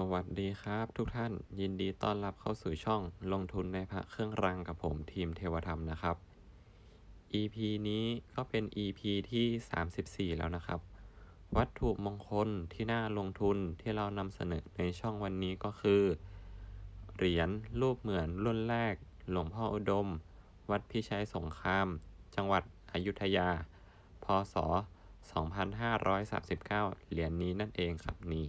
สวัสดีครับทุกท่านยินดีต้อนรับเข้าสู่ช่องลงทุนในพระเครื่องรางกับผมทีมเทวธรรมนะครับ EP นี้ก็เป็น EP ที่ 34 แล้วนะครับ วัตถุมงคลที่น่าลงทุนที่เรานำเสนอในช่องวันนี้ก็คือ เหรียญรูปเหมือนรุ่นแรก หลวงพ่ออุดม วัดพิชัยสงคราม จังหวัดอยุธยา พศ 2539 เหรียญนี้นั่นเองครับนี่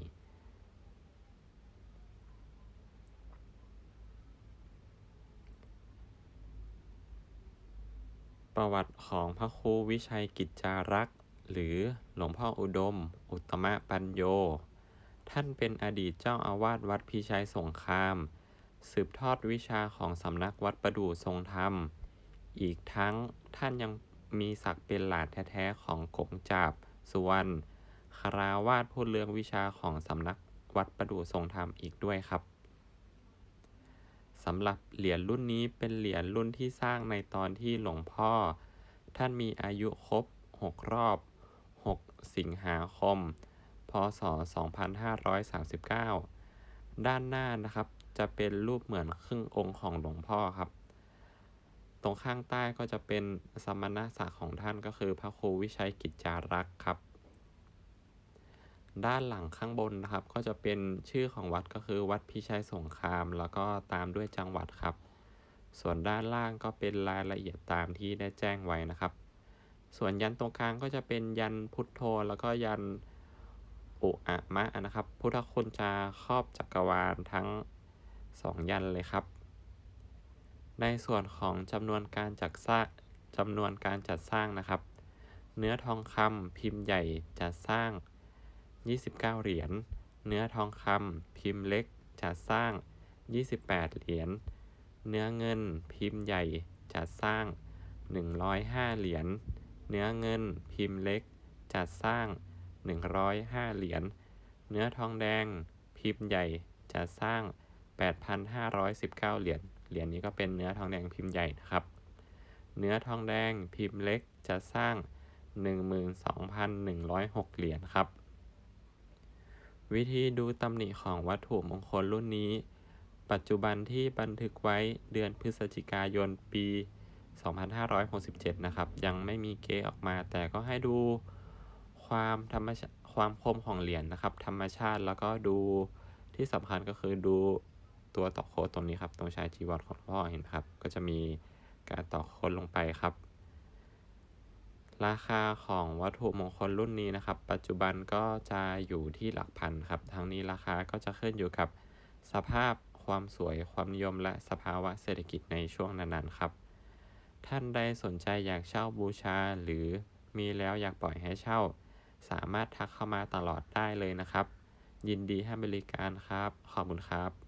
ประวัติของพระครูวิชัยกิจจารักษ์ หรือหลวงพ่ออุดม อุตมะปัญโย ท่านเป็นอดีตเจ้าอาวาสวัดพิชัยสงคราม สืบทอดวิชาของสำนักวัดประดู่ทรงธรรม อีกทั้งท่านยังมีศักดิ์เป็นหลานแท้ๆของกงจาบสุวรรณคาราวาสผู้เลืองวิชาของสำนักวัดประดู่ทรงธรรมอีกด้วยครับ สำหรับเหรียญรุ่นนี้เป็นเหรียญรุ่นที่สร้างในตอนที่หลวงพ่อ ท่านมีอายุครบ 6 รอบ 6 สิงหาคม พศ 2539 ด้านหน้านะครับ จะเป็นรูปเหมือนครึ่งองค์ของหลวงพ่อครับ ตรงข้างใต้ก็จะเป็นสมณศักดิ์ของท่านก็คือพระครูวิชัยกิจจารักษ์ครับ ด้านหลังข้างบนนะครับ ก็จะเป็นชื่อของวัดก็คือวัดพิชัยสงคราม แล้วก็ตามด้วยจังหวัดครับ ส่วนด้านล่างก็เป็นรายละเอียดตามที่ได้แจ้งไว้นะครับ ส่วนยันตรงกลางก็จะเป็นยันพุทโธแล้วก็ยันอุอะมะนะครับ พุทธคุณจะครอบจักรวาลทั้งสองยันเลยครับ ในส่วนของจำนวนการจัดสร้างจำนวนการจัดสร้างนะครับ เนื้อทองคำพิมพ์ใหญ่จัดสร้าง 29 เหรียญ เนื้อทองคำพิมพ์เล็กจัดสร้าง 28 เหรียญ เนื้อเงินพิมพ์ใหญ่จัดสร้าง 105 เหรียญ เนื้อเงินพิมพ์เล็กจัดสร้าง 105 เหรียญ เนื้อทองแดงพิมพ์ใหญ่จัดสร้าง 8,519 เหรียญ เหรียญนี้ก็เป็นเนื้อทองแดงพิมพ์ใหญ่นะครับ เนื้อทองแดงพิมพ์เล็กจะสร้าง 12,106 เหรียญครับ วิธีดูตำหนิของวัตถุมงคลรุ่นนี้ ปัจจุบันที่บันทึกไว้เดือนพฤศจิกายนปี 2567 นะครับ ยังไม่มีเกออกมา แต่ก็ให้ดูความธรรมชาความคมของเหรียญนนะครับ ธรรมชาติแล้วก็ดูที่สำคัญก็คือดูตัวต่อโค้ดตรงนี้ครับ ตรงชายจีวรของพ่อเห็นครับ ก็จะมีการต่อโค้ดลงไปครับ ราคาของวัตถุมงคลรุ่นนี้นะครับ ปัจจุบันก็จะอยู่ที่หลักพันครับ ทั้งนี้ราคาก็จะขึ้นอยู่กับสภาพความสวยความนิยมและสภาวะเศรษฐกิจในช่วงนั้นๆครับ ท่านใดสนใจอยากเช่าบูชา หรือมีแล้วอยากปล่อยให้เช่า สามารถทักเข้ามาตลอดได้เลยนะครับ ยินดีให้บริการครับ ขอบคุณครับ